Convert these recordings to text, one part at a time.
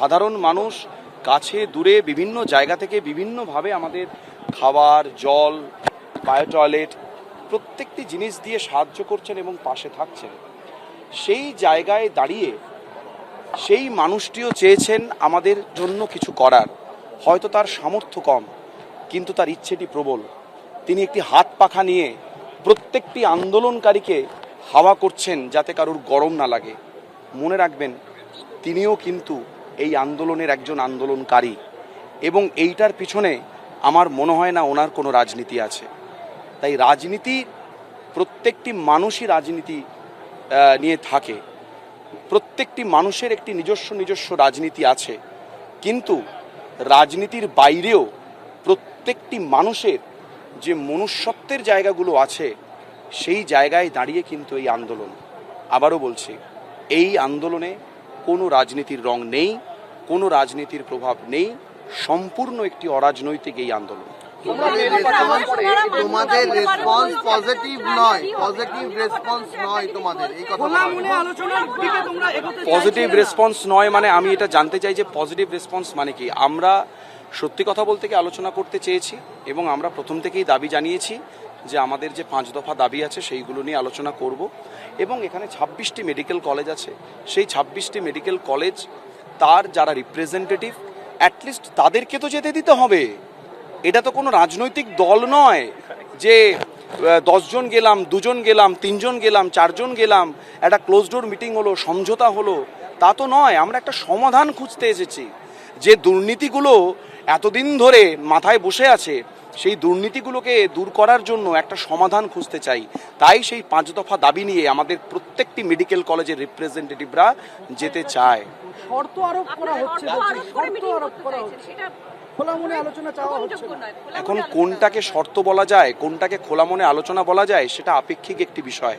সাধারণ মানুষ কাছে, দূরে, বিভিন্ন জায়গা থেকে বিভিন্নভাবে আমাদের খাবার, জল বায়ো টয়লেট প্রত্যেকটি জিনিস দিয়ে সাহায্য করছেন এবং পাশে থাকছেন। সেই জায়গায় দাঁড়িয়ে সেই মানুষটিও চেয়েছেন আমাদের জন্য কিছু করার। হয়তো তার সামর্থ্য কম, কিন্তু তার ইচ্ছেটি প্রবল। তিনি একটি হাত পাখা নিয়ে প্রত্যেকটি আন্দোলনকারীকে হাওয়া করছেন যাতে কারোর গরম না লাগে। মনে রাখবেন, তিনিও কিন্তু এই আন্দোলনের একজন আন্দোলনকারী। এবং এইটার পিছনে আমার মনে হয় না ওনার কোনো রাজনীতি আছে। তাই রাজনীতি, প্রত্যেকটি মানুষই রাজনীতি নিয়ে থাকে। প্রত্যেকটি মানুষের একটি নিজস্ব নিজস্ব রাজনীতি আছে। কিন্তু রাজনীতির বাইরেও প্রত্যেকটি মানুষের যে মনুষ্যত্বের জায়গাগুলো আছে, সেই জায়গায় দাঁড়িয়ে কিন্তু এই আন্দোলন। আবারও বলছি, এই আন্দোলনে কোনো রাজনীতির রং নেই। কোনো রাজনীতির প্রভাব নেই সম্পূর্ণ একটি অরাজনৈতিক এই আন্দোলন। তোমাদের রেসপন্স পজিটিভ নয় পজিটিভ রেসপন্স নয় তোমাদের এই কথা মনে পজিটিভ রেসপন্স নয় মানে আমি এটা জানতে চাই যে পজিটিভ রেসপন্স মানে কি? আমরা সত্যি কথা বলতে কি আলোচনা করতে চেয়েছি এবং আমরা প্রথম থেকেই দাবি জানিয়েছি যে আমাদের যে পাঁচ দফা দাবি আছে সেইগুলো নিয়ে আলোচনা করব এবং এখানে ছাব্বিশটি মেডিকেল কলেজ আছে। সেই ছাব্বিশটি মেডিকেল কলেজ তার যারা রিপ্রেজেন্টেটিভ অ্যাটলিস্ট তাদেরকে তো যেতে দিতে হবে। এটা তো কোনো রাজনৈতিক দল নয় যে দশজন গেলাম, দুজন গেলাম, তিনজন গেলাম, চারজন গেলাম, একটা ক্লোজ ডোর মিটিং হলো, সমঝোতা হলো, তা তো নয়, আমরা একটা সমাধান খুঁজতে এসেছি। যে দুর্নীতিগুলো এতদিন ধরে মাথায় বসে আছে, সেই দুর্নীতিগুলোকে দূর করার জন্য একটা সমাধান খুঁজতে চাই। তাই সেই পাঁচ দফা দাবি নিয়ে আমাদের প্রত্যেকটি মেডিকেল কলেজের রিপ্রেজেন্টেটিভরা যেতে চায়। শর্ত আরোপ করা হচ্ছে শর্ত আরোপ করে হচ্ছে সেটা আলোচনা চাওয়া হচ্ছে গ্রহণযোগ্য না। নয়। খোলা এখন কোনটাকে শর্ত বলা যায় কোনটাকে খোলা মনে আলোচনা বলা যায় সেটা আপেক্ষিক একটি বিষয়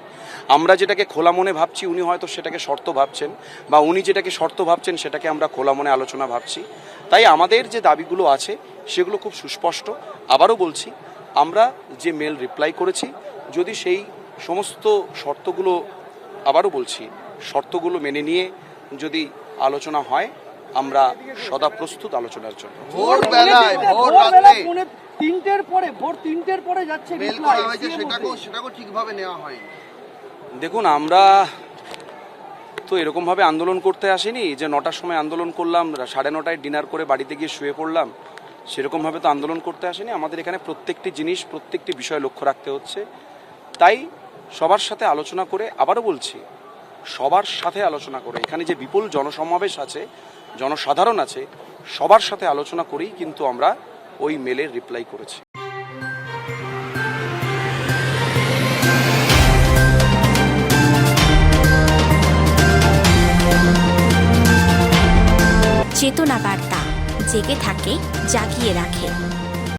আমরা যেটাকে খোলা মনে ভাবছি উনি হয়তো সেটাকে শর্ত ভাবছেন বা উনি যেটাকে শর্ত ভাবছেন সেটাকে আমরা খোলা মনে আলোচনা ভাবছি তাই আমাদের যে দাবিগুলো আছে সেগুলো খুব সুস্পষ্ট আবারও বলছি আমরা যে মেল রিপ্লাই করেছি যদি সেই সমস্ত শর্তগুলো আবারও বলছি শর্তগুলো মেনে নিয়ে যদি আলোচনা হয় আমরা সদা প্রস্তুত আলোচনার জন্য। ভোর ভোর ভোরবেলা তিনটের পরে ভোর তিনটের পরে যাচ্ছে ঠিকভাবে নেওয়া হয়নি। দেখুন আমরা তো এরকমভাবে আন্দোলন করতে আসিনি যে নটার সময় আন্দোলন করলাম সাড়ে নটায় ডিনার করে বাড়িতে গিয়ে শুয়ে পড়লাম সেরকমভাবে তো আন্দোলন করতে আসেনি। আমাদের এখানে প্রত্যেকটি জিনিস প্রত্যেকটি বিষয় লক্ষ্য রাখতে হচ্ছে। তাই সবার সাথে আলোচনা করে আবারও বলছি সবার সাথে আলোচনা করে, এখানে যে বিপুল জনসমাবেশ আছে, জনসাধারণ আছে, সবার সাথে আলোচনা করেই কিন্তু আমরা ওই মেলের রিপ্লাই করেছি। চেতনা বার্তা, জেগে থাকে, জাগিয়ে রাখে।